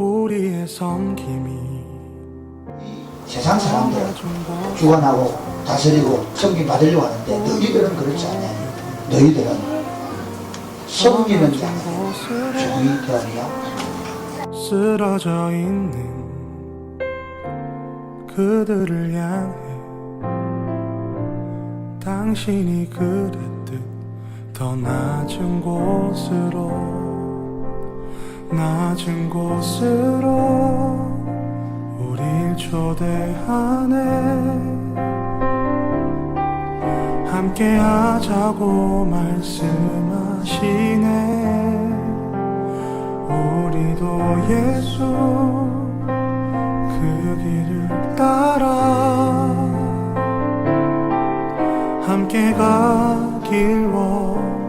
우리의 섬김이 세상 사람들 주관하고 다스리고 섬김 받으려고 하는데 너희들은 그렇지 않냐. 너희들은 섬기는 자, 종이 되었냐. 쓰러져 있는 그들을 향해 당신이 그랬듯 더 낮은 곳으로 낮은 곳으로 우릴 초대하네. 함께 하자고 말씀하시네. 우리도 예수 그 길을 따라 함께 가길 원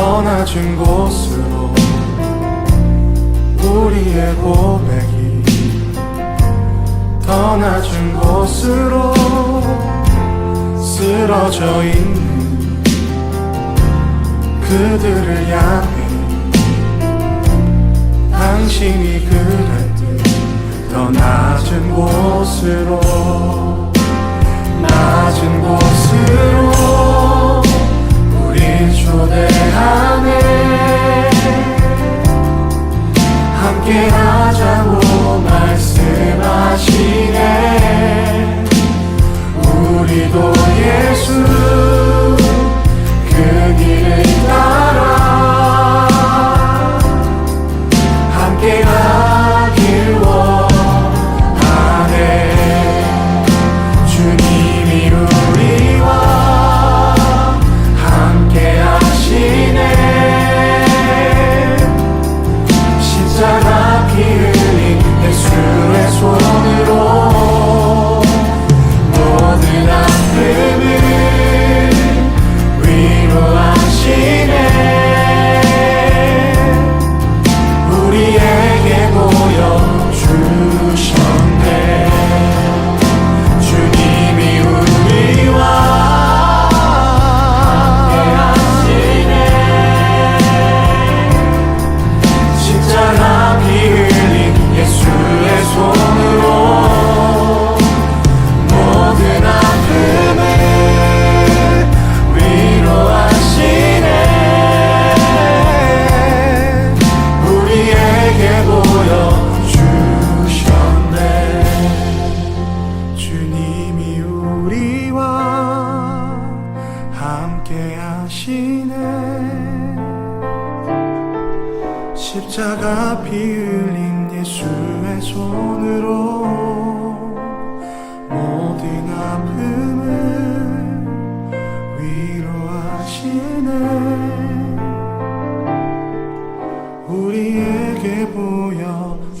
더 낮은 곳으로 우리의 고백이 더 낮은 곳으로 쓰러져 있는 그들을 향해 당신이 그랬듯 더 낮은 곳으로 하시네 십자가 피 흘린 예수의 손으로 모든 아픔을 위로하시네. 우리에게 보여주셨네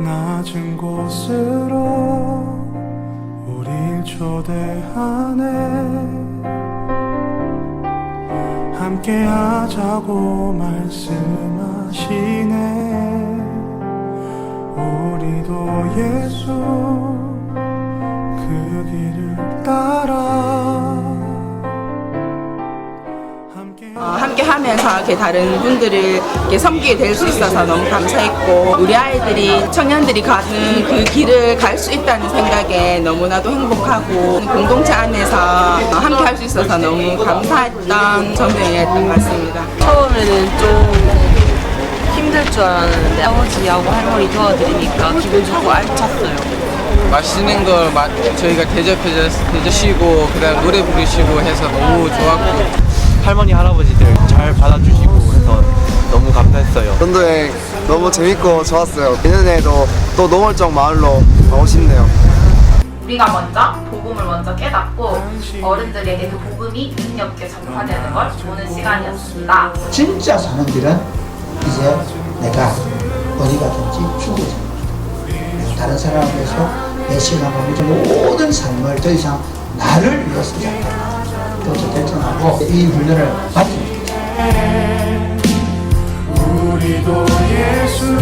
낮은 곳으로 우릴 초대하네. 함께 하자고 말씀하시네. 우리도 예수 그 길을 함께 하면서 이렇게 다른 분들을 이렇게 섬기게 될 수 있어서 너무 감사했고 우리 아이들이 청년들이 가는 그 길을 갈 수 있다는 생각에 너무나도 행복하고 공동체 안에서 함께 할 수 있어서 너무 감사했던 전도연이었던 것 같습니다. 처음에는 좀 힘들 줄 알았는데 아버지하고 할머니 도와드리니까 기분 좋고 알찼어요. 맛있는 걸 마- 저희가 대접해 대접시고 그다음 노래 부르시고 해서 너무 좋았고 할머니 할아버지들 잘 받아주시고 해서 너무 감사했어요. 전도여행 너무 재밌고 좋았어요. 내년에도 또 노멀정 마을로 가고 싶네요. 우리가 먼저 복음을 먼저 깨닫고 어른들에게 그 복음이 능력 있게 전파되는 걸 보는 시간이었습니다. 진짜 사는 길은 이제 내가 어디 가든지 죽어져. 다른 사람 앞에서 내 신앙하고 모든 삶을 더 이상 나를 위해서 살지 그것을 결정하고 이 훈련을 받습니다. 우리도 예수